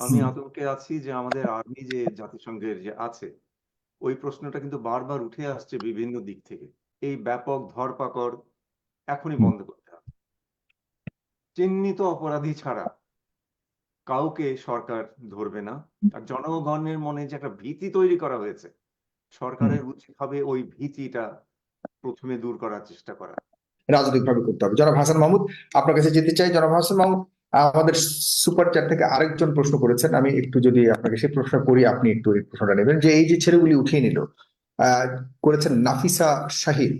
আমি। আতঙ্কে আছি যে আমাদের আর্মি যে জাতিসংঘের যে আছে ওই প্রশ্নটা কিন্তু বারবার উঠে আসছে বিভিন্ন দিক থেকে। এই ব্যাপক ধরপাকড় এখনই বন্ধ করতে হবে। চিহ্নিত অপরাধী ছাড়া কাউকে সরকার ধরবে না। আর জনগণের মনে যে একটা ভীতি তৈরি করা হয়েছে সরকারের উচিত হবে ওই ভীতিটা প্রথমে দূর করার চেষ্টা করা। রাজনৈতিকভাবে করতে হবে। জনাব হাসান মাহমুদ আপনার কাছে যেতে চাই। জনাব হাসান মাহমুদ আমাদের সুপার চ্যাট থেকে আরেকজন প্রশ্ন করেছেন, আমি একটু যদি আপনাকে সেই প্রশ্ন করি, আপনি একটু এই প্রশ্নটা নেবেন। যে এই যে ছেলেগুলি উঠিয়ে নিল করেছেন নাফিসা শাহিদ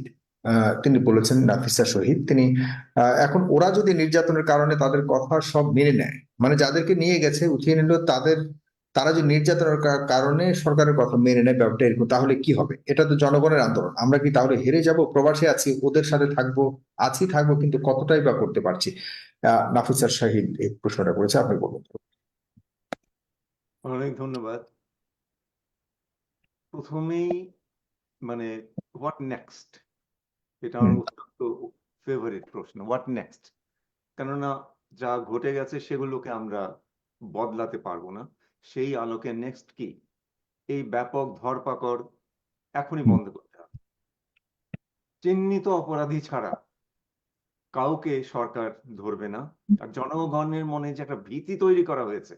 তিনি বলেছেন নাফিসা শহীদ। তিনি এখন ওরা যদি নির্যাতনের কারণে তাদের কথা সব মেনে নেয় মানে যাদেরকে নিয়ে গেছে, উঠিয়ে নিল, তাদের, তারা যে নির্যাতনের কারণে সরকারের কথা মেনে নেয় ব্যাপারটা এরকম, তাহলে কি হবে? এটা তো জনগণের আন্দোলন। আমরা কি তাহলে হেরে যাব? প্রবাসে আছি, ওদের সাথে থাকব, আছি, থাকব, কিন্তু কতটাই বা করতে পারছি? আহ নাফিসা শাহিদ এই প্রশ্নটা করেছে আপনি বলুন। অনেক ধন্যবাদ। প্রথমেই মানে হোয়াট নেক্সট এটা আমার অত্যন্ত ফেভারিট প্রশ্ন হোয়াট নেক্সট কেননা যা ঘটে গেছে সেগুলোকে আমরা বদলাতে পারব না। সেই আলোকে নেক্সট কি? এই ব্যাপক ধরপাকড় এখনই বন্ধ করতে হবে। চিহ্নিত অপরাধী ছাড়া কাউকে সরকার ধরবে না। আর জনগণের মনে যে একটা ভীতি তৈরি করা হয়েছে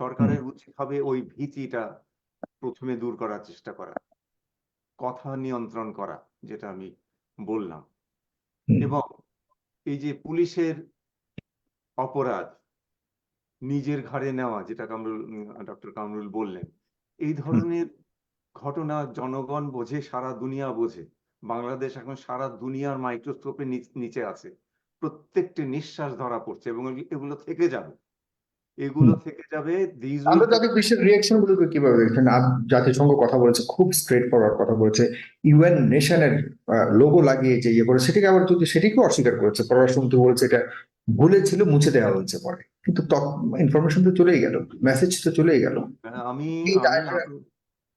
সরকারের উচিত হবে ওই ভীতিটা প্রথমে দূর করার চেষ্টা করা। কথা নিয়ন্ত্রণ করা যেটা আমি বললাম। এবং এই যে পুলিশের অপরাধ নিজের ঘাড়ে নেওয়া যেটা কামরুল ডক্টর কামরুল বললেন এই ধরনের ঘটনা জনগণ বোঝে সারা দুনিয়া বোঝে। বাংলাদেশ এখন সারা দুনিয়ার মাইক্রোস্কোপের নিচে আছে। প্রত্যেকটি নিঃশ্বাস ধরা পড়ছে এবং এগুলো- থেকে যাবে। এগুলো থেকে যাবে আন্তর্জাতিক বিশ্বের রিয়াকশন গুলোকে কীভাবে দেখছেন জাতিসংঘ কথা বলেছে খুব স্ট্রেট ফরওয়ার্ড কথা বলেছে। ইউএন নেশনের লোগো লাগিয়ে যে ইয়ে করে সেটাকে আবার যদি সেটিকে অস্বীকার করেছে। পররাষ্ট্রমন্ত্রী বলেছে এটা ভুলে ছিল মুছে দেওয়া হয়েছে পরে। কিন্তু ইনফরমেশন তো চলেই গেল মেসেজ তো চলেই গেল। হ্যাঁ, আমি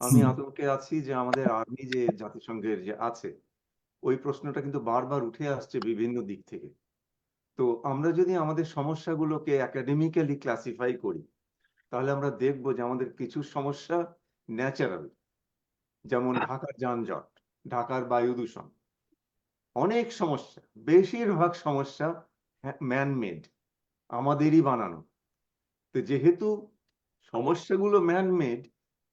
আমি। আতঙ্কে আছি যে আমাদের আর্মি যে জাতিসংঘের যে আছে ওই প্রশ্নটা কিন্তু বারবার উঠে আসছে বিভিন্ন দিক থেকে। তো আমরা যদি আমাদের সমস্যাগুলোকে একাডেমিক্যালি ক্লাসিফাই করি তাহলে আমরা দেখব যে আমাদের কিছু সমস্যা ন্যাচারাল যেমন ঢাকার যানজট ঢাকার বায়ু দূষণ। অনেক সমস্যা বেশিরভাগ সমস্যা ম্যানমেড আমাদেরই বানানো। তো যেহেতু সমস্যাগুলো ম্যানমেড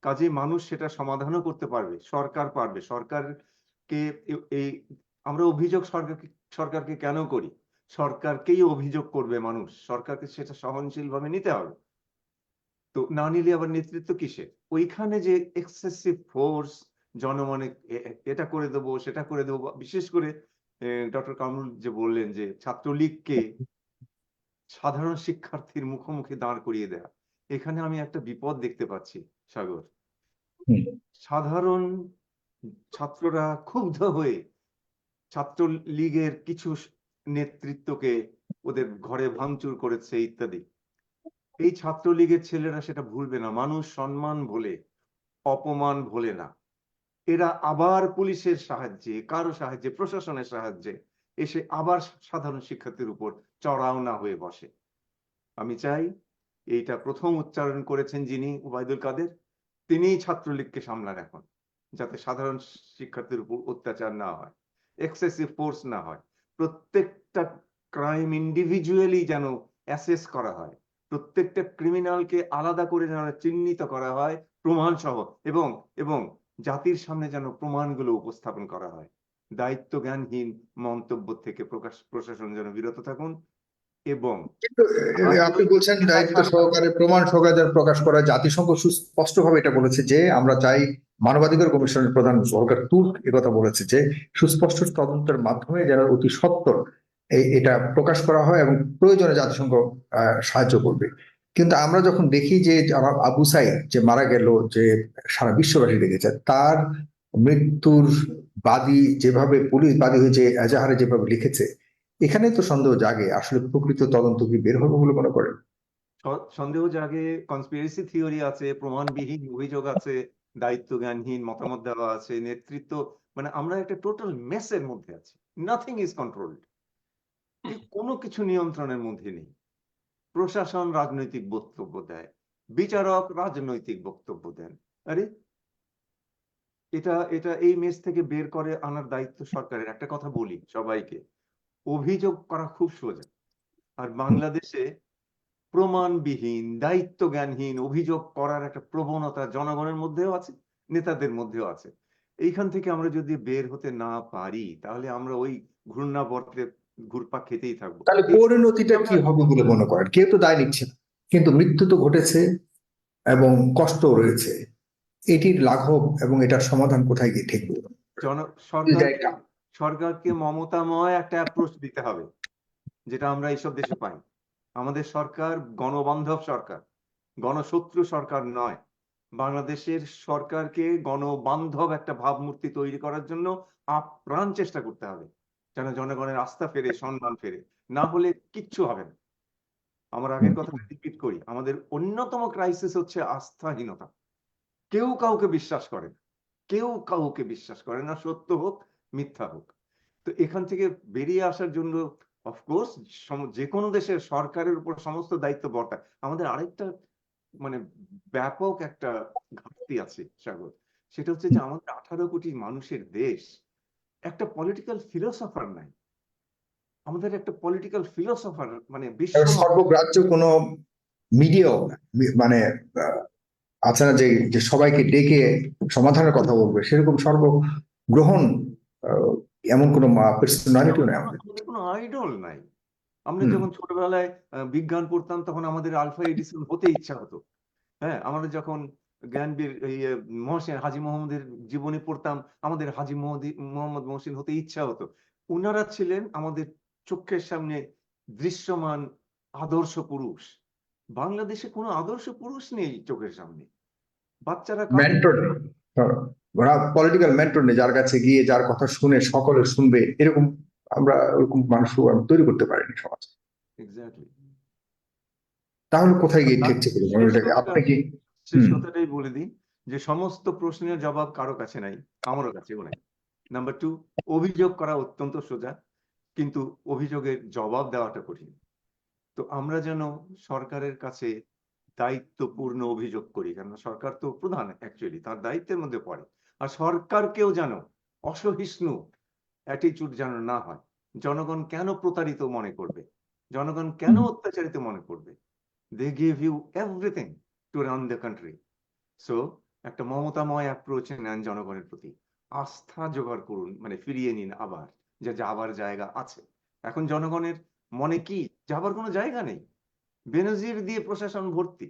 কাজে মানুষ সেটা সমাধানও করতে পারবে, সরকার পারবে। সরকারকে এই, আমরা অভিযোগ সরকারকে সরকারকে কেন করি? সরকারকেই অভিযোগ করবে মানুষ। সরকারকে সেটা সহনশীলভাবে নিতে হবে। তো না নিলে আবার নেতৃত্ব কিসে ওইখানে যে এক্সেসিভ ফোর্স জনমনে এটা করে দেবো, সেটা করে দেবো বিশেষ করে ডক্টর কামরুল যে বললেন যে ছাত্রলীগকে সাধারণ শিক্ষার্থীর মুখোমুখি দাঁড় করিয়ে দেয়া। এখানে আমি একটা বিপদ দেখতে পাচ্ছি সাগর। সাধারণ ছাত্ররা ক্ষুব্ধ হয়ে ছাত্রলীগের কিছু নেতৃত্বকে ওদের ঘরে ভাঙচুর করেছে ইত্যাদি। এই ছাত্রলীগের ছেলেরা সেটা ভুলবে না মানুষ সম্মান ভোলে অপমান ভোলে না। এরা আবার পুলিশের সাহায্যে কারও সাহায্যে প্রশাসনের সাহায্যে এসে আবার সাধারণ শিক্ষার্থীর উপর চড়াও না হয়ে বসে। আমি চাই এইটা প্রথম উচ্চারণ করেছেন যিনি উবায়দুল কাদের, তিনিই ছাত্রলীগকে সামলান এখন, যাতে সাধারণ শিক্ষার্থীর উপর অত্যাচার না হয় এক্সেসিভ ফোর্স না হয়। প্রত্যেকটা ক্রাইম ইন্ডিভিজুয়ালি যেন অ্যাসেস করা হয়, প্রত্যেকটা ক্রিমিনালকে আলাদা করে যেন চিহ্নিত করা হয় প্রমাণ সহ এবং এবং জাতির সামনে যেন প্রমাণগুলো উপস্থাপন করা হয়। দায়িত্ব জ্ঞানহীন মন্তব্য থেকে প্রকাশ, প্রশাসন যেন বিরত থাকুন এবং আপনি বলছেন দায়িত্ব সহকারে প্রমাণ সহকারে প্রকাশ করা জাতিসংঘ সুস্পষ্টভাবে এটা বলেছে যে আমরা চাই মানবাধিকার কমিশনের প্রধান সরকার তুর্ক কথা বলেছে যে সুস্পষ্ট তদন্তের মাধ্যমে যেন অতি সত্বর এই এটা প্রকাশ করা হয় এবং প্রয়োজনে জাতিসংঘ সাহায্য করবে। কিন্তু আমরা যখন দেখি যে আমার আবু সাইদ যে মারা গেল যে সারা বিশ্ববাসী দেখেছে তার মৃত্যুর বাদী যেভাবে পুলিশ বাদী হয়েছে এজাহারে যেভাবে লিখেছে এখানে তো সন্দেহ জাগে, আসলে প্রকৃত তদন্ত কি বের হবে বলে মনে করেন? সন্দেহ জাগে কনস্পিরেসি থিওরি আছে, প্রমাণবিহীন অভিযোগ আছে দায়িত্ব জ্ঞানহীন মতামত দেওয়া আছে, নেতৃত্ব মানে আমরা একটা টোটাল মেসের মধ্যে আছি নাথিং ইজ কন্ট্রোলড কোনো কিছু নিয়ন্ত্রণের মধ্যে নেই। প্রশাসন রাজনৈতিক বক্তব্য দেয়, বিচারক রাজনৈতিক বক্তব্য দেন। আরে, এটা এটা এই মেস থেকে বের করে আনার দায়িত্ব সরকারের, একটা কথা বলি সবাইকে। অভিযোগ করা খুব সোজা। আর বাংলাদেশে প্রমাণবিহীন দায়িত্ব জ্ঞানহীন অভিযোগ করার একটা প্রবণতা জনগণের মধ্যেও আছে নেতাদের মধ্যেও আছে। এইখান থেকে আমরা যদি বের হতে না পারি তাহলে আমরা ওই ঘূর্ণাবর্তে ঘুরপাক খেতেই থাকব। তাহলে পরিণতিটা কি হবে বলে মনে করেন? কেউ তো দায় নিচ্ছে না। কিন্তু মৃত্যু তো ঘটেছে এবং কষ্ট রয়েছে। এটির লাঘব এবং এটার সমাধান কোথায় গিয়ে ঠেকবে? জন এই সরকারকে মমতাময় একটা অ্যাপ্রোচ দিতে হবে, যেটা আমরা এইসব দেশে পাই। আমাদের সরকার গণবান্ধব সরকার, গণশত্রু সরকার নয়। বাংলাদেশের সরকারকে গণবান্ধব একটা ভাবমূর্তি তৈরি করার জন্য আপ্রাণ চেষ্টা করতে হবে, যেন জনগণের আস্থা ফেরে, সম্মান ফেরে। না হলে কিচ্ছু হবে না। আমার আগের কথা রিপিট করি, আমাদের অন্যতম ক্রাইসিস হচ্ছে আস্থাহীনতা। কেউ কাউকে বিশ্বাস করে না, কেউ কাউকে বিশ্বাস করে না, সত্য হোক মিথ্যা হোক। তো এখান থেকে বেরিয়ে আসার জন্য অফকোর্স যে কোনো দেশের সরকারের উপর সমস্ত দায়িত্ব বর্তায়। আমাদের আরেকটা মানে ব্যাপক একটা ঘাটতি আছে, সাগর। সেটা হচ্ছে যে আমাদের আঠারো কোটি মানুষের দেশ, একটা পলিটিক্যাল ফিলোসফার নাই। আমাদের একটা পলিটিক্যাল ফিলোসফার মানে বিশ্ব সর্বগ্রাহ্য কোনো মিডিয়াও মানে আছে না যে সবাইকে ডেকে সমাধানের কথা বলবে। সেরকম সর্বগ্রহণ এমন কোনো পার্সোনালিটিও নেই আমাদের। কোনো আইডল নাই। আমরা যখন ছোটবেলায় বিজ্ঞান পড়তাম তখন আমাদের আলফা এডিসন হতে ইচ্ছা হতো। হ্যাঁ আমরা যখন জ্ঞানবীর আহ, হাজি মোহাম্মদের জীবনী পড়তাম আমাদের হাজি মোহাম্মদ মহসিন হতে ইচ্ছা হতো। ওনারা ছিলেন আমাদের চোখের সামনে দৃশ্যমান আদর্শ পুরুষ। বাংলাদেশে কোনো আদর্শ পুরুষ নেই চোখের সামনে। বাচ্চারা পলিটিক্যাল মেন্টর নেই যার কাছে গিয়ে যার কথা শুনে সকলে শুনবে এরকম আমরা ওরকম মানুষ তৈরি করতে পারিনি সমাজ। তাহলে কোথায় গিয়ে ঠেকছে? আপনি কি বলে দিই যে সমস্ত প্রশ্নের জবাব কারও কাছে নাই আমারও কাছেও নাই নাম্বার টু অভিযোগ করা অত্যন্ত সোজা কিন্তু অভিযোগের জবাব দেওয়াটা কঠিন। তো আমরা যেন সরকারের কাছে দায়িত্বপূর্ণ অভিযোগ করি কেন সরকার তো প্রধান অ্যাকচুয়ালি তার দায়িত্বের মধ্যে পড়ে। আর সরকারকেও যেন অসহিষ্ণু অ্যাটিচিউড যেন না হয়। জনগণ কেন প্রতারিত মনে করবে? জনগণ কেন অত্যাচারিত মনে করবে? They give you everything to run the country so একটা মমতাময় অ্যাপ্রোচ নেন জনগণের প্রতি। আস্থা জোগাড় করুন মানে ফিরিয়ে নিন আবার যে যাবার জায়গা আছে। এখন জনগণের মনে কি? যাবার কোনো জায়গা নেই। বেনজির দিয়ে প্রশাসন ভর্তি।